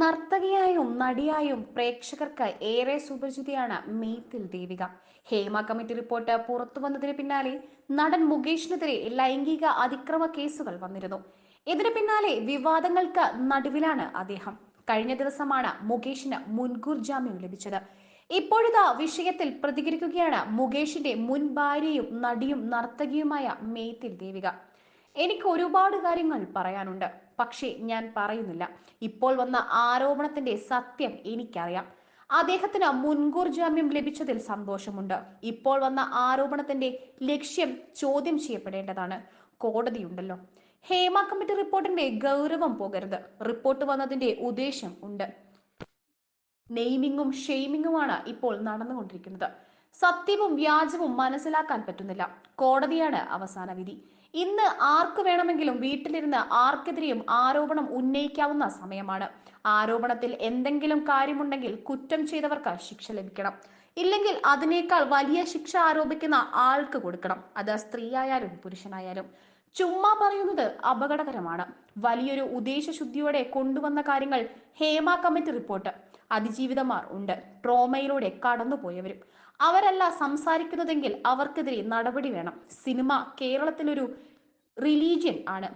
നർത്തകിയായും നടിയായും പ്രേക്ഷകർക്ക് ഏറെ സുപരിചിതയാണ് മെയ്ത്തിൽ ദേവിക. ഹേമ കമ്മിറ്റി റിപ്പോർട്ട് പുറത്തു വന്നതിന് പിന്നാലെ നടൻ മുകേഷിനെതിരെ ലൈംഗിക അതിക്രമ കേസുകൾ വന്നിരുന്നു. ഇതിന് പിന്നാലെ വിവാദങ്ങൾക്ക് നടുവിലാണ് അദ്ദേഹം. കഴിഞ്ഞ ദിവസമാണ് മുകേഷിന് മുൻകൂർ ജാമ്യം ലഭിച്ചത്. ഇപ്പോഴിതാ വിഷയത്തിൽ പ്രതികരിക്കുകയാണ് മുകേഷിന്റെ മുൻ ഭാര്യയും നടിയും നർത്തകിയുമായ മേത്തിൽ ദേവിക. എനിക്ക് ഒരുപാട് കാര്യങ്ങൾ പറയാനുണ്ട്. പക്ഷേ ഞാൻ പറയുന്നില്ല. ഇപ്പോൾ വന്ന ആരോപണത്തിന്റെ സത്യം എനിക്കറിയാം. അദ്ദേഹത്തിന് മുൻകൂർ ജാമ്യം ലഭിച്ചതിൽ സന്തോഷമുണ്ട്. ഇപ്പോൾ വന്ന ആരോപണത്തിന്റെ ലക്ഷ്യം ചോദ്യം ചെയ്യപ്പെടേണ്ടതാണ്. കോടതിയുണ്ടല്ലോ. ഹേമ കമ്മിറ്റി റിപ്പോർട്ടിന്റെ ഗൗരവം പോകരുത്. റിപ്പോർട്ട് വന്നതിന്റെ ഉദ്ദേശം ഉണ്ട്. നെയ്മിങ്ങും ഷെയ്മിങ്ങുമാണ് ഇപ്പോൾ നടന്നുകൊണ്ടിരിക്കുന്നത്. സത്യവും വ്യാജവും മനസ്സിലാക്കാൻ പറ്റുന്നില്ല. കോടതിയാണ് അവസാന വിധി. ഇന്ന് ആർക്ക് വേണമെങ്കിലും വീട്ടിലിരുന്ന് ആർക്കെതിരെയും ആരോപണം ഉന്നയിക്കാവുന്ന സമയമാണ്. ആരോപണത്തിൽ എന്തെങ്കിലും കാര്യമുണ്ടെങ്കിൽ കുറ്റം ചെയ്തവർക്ക് ശിക്ഷ ലഭിക്കണം. ഇല്ലെങ്കിൽ അതിനേക്കാൾ വലിയ ശിക്ഷ ആരോപിക്കുന്ന ആൾക്ക് കൊടുക്കണം. അത് സ്ത്രീയായാലും പുരുഷനായാലും. ചുമ്മാ പറയുന്നത് അപകടകരമാണ്. വലിയൊരു ഉദ്ദേശശുദ്ധിയോടെ കൊണ്ടുവന്ന കാര്യങ്ങൾ ഹേമ കമ്മിറ്റി റിപ്പോർട്ട്. അതിജീവിതമാർ ഉണ്ട്. ട്രോമയിലൂടെ കടന്നുപോയവരും. അവരല്ല സംസാരിക്കുന്നതെങ്കിൽ അവർക്കെതിരെ നടപടി വേണം. സിനിമ കേരളത്തിലൊരു റിലീജിയൻ ആണ്.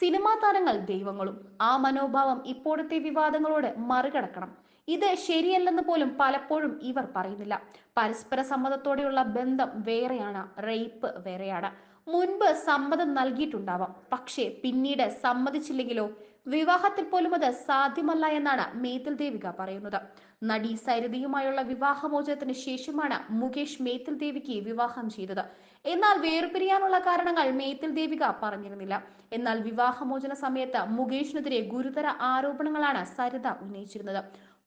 സിനിമാ താരങ്ങൾ ദൈവങ്ങളും. ആ മനോഭാവം ഇപ്പോഴത്തെ വിവാദങ്ങളോട് മറികടക്കണം. ഇത് ശരിയല്ലെന്ന് പോലും പലപ്പോഴും ഇവർ പറയുന്നില്ല. പരസ്പര സമ്മതത്തോടെയുള്ള ബന്ധം വേറെയാണ്. റേപ്പ് വേറെയാണ്. മുൻപ് സമ്മതം നൽകിയിട്ടുണ്ടാവാം. പക്ഷേ പിന്നീട് സമ്മതിച്ചില്ലെങ്കിലോ? വിവാഹത്തിൽ പോലും അത് സാധ്യമല്ല എന്നാണ് മേത്തിൽ ദേവിക പറയുന്നത്. നടി സരിതയുമായുള്ള വിവാഹമോചനത്തിന് ശേഷമാണ് മുകേഷ് മേത്തിൽ ദേവിക്ക് വിവാഹം ചെയ്തത്. എന്നാൽ വേർപിരിയാനുള്ള കാരണങ്ങൾ മേത്തിൽ ദേവിക പറഞ്ഞിരുന്നില്ല. എന്നാൽ വിവാഹമോചന സമയത്ത് മുകേഷിനെതിരെ ഗുരുതര ആരോപണങ്ങളാണ് സരിത ഉന്നയിച്ചിരുന്നത്.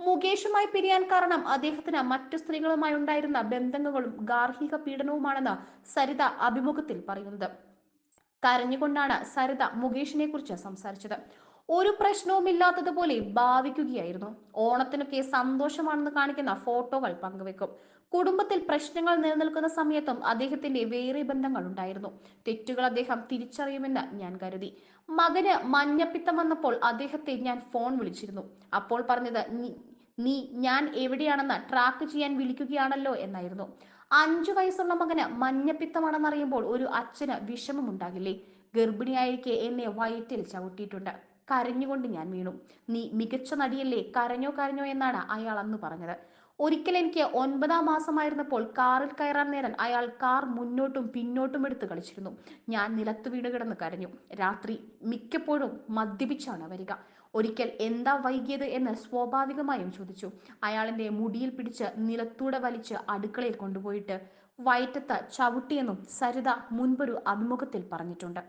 മുകേഷുമായി പിരിയാൻ കാരണം അദ്ദേഹത്തിന് മറ്റു സ്ത്രീകളുമായി ഉണ്ടായിരുന്ന ബന്ധങ്ങളും ഗാർഹിക പീഡനവുമാണെന്ന് സരിത അഭിമുഖത്തിൽ പറയുന്നത്. കരഞ്ഞുകൊണ്ടാണ് സരിത മുകേഷിനെ കുറിച്ച് സംസാരിച്ചത്. ഒരു പ്രശ്നവുമില്ലാത്തതുപോലെ ഭാവിക്കുകയായിരുന്നു. ഓണത്തിനൊക്കെ സന്തോഷമാണെന്ന് കാണിക്കുന്ന ഫോട്ടോകൾ പങ്കുവെക്കും. കുടുംബത്തിൽ പ്രശ്നങ്ങൾ നിലനിൽക്കുന്ന സമയത്തും അദ്ദേഹത്തിന്റെ വേറെ ബന്ധങ്ങൾ ഉണ്ടായിരുന്നു. തെറ്റുകൾ അദ്ദേഹം തിരിച്ചറിയുമെന്ന് ഞാൻ കരുതി. മകന് മഞ്ഞപ്പിത്തം വന്നപ്പോൾ അദ്ദേഹത്തെ ഞാൻ ഫോൺ വിളിച്ചിരുന്നു. അപ്പോൾ പറഞ്ഞത് നീ ഞാൻ എവിടെയാണെന്ന് ട്രാക്ക് ചെയ്യാൻ വിളിക്കുകയാണല്ലോ എന്നായിരുന്നു. അഞ്ചു വയസ്സുള്ള മകന് മഞ്ഞപ്പിത്തമാണെന്നറിയുമ്പോൾ ഒരു അച്ഛന് വിഷമമുണ്ടാകില്ലേ ഗർഭിണിയായിരിക്കെ എന്നെ വയറ്റിൽ ചവിട്ടിയിട്ടുണ്ട്. കരഞ്ഞുകൊണ്ട് ഞാൻ വീണു. നീ മികച്ച നടിയല്ലേ? കരഞ്ഞോ കരഞ്ഞോ എന്നാണ് അയാൾ അന്ന് പറഞ്ഞത്. ഒരിക്കൽ എനിക്ക് ഒൻപതാം മാസമായിരുന്നപ്പോൾ കാറിൽ കയറാൻ നേരം അയാൾ കാർ മുന്നോട്ടും പിന്നോട്ടും എടുത്ത് കളിച്ചിരുന്നു. ഞാൻ നിലത്ത് വീണ് കിടന്ന് കരഞ്ഞു. രാത്രി മിക്കപ്പോഴും മദ്യപിച്ചാണ് വരിക. ഒരിക്കൽ എന്താ വൈകിയത് എന്ന് സ്വാഭാവികമായും ചോദിച്ചു. അയാളിന്റെ മുടിയിൽ പിടിച്ച് നിലത്തൂടെ വലിച്ച് അടുക്കളയിൽ കൊണ്ടുപോയിട്ട് വയറ്റത്ത് ചവിട്ടിയെന്നും സരിത മുൻപൊരു അഭിമുഖത്തിൽ പറഞ്ഞിട്ടുണ്ട്.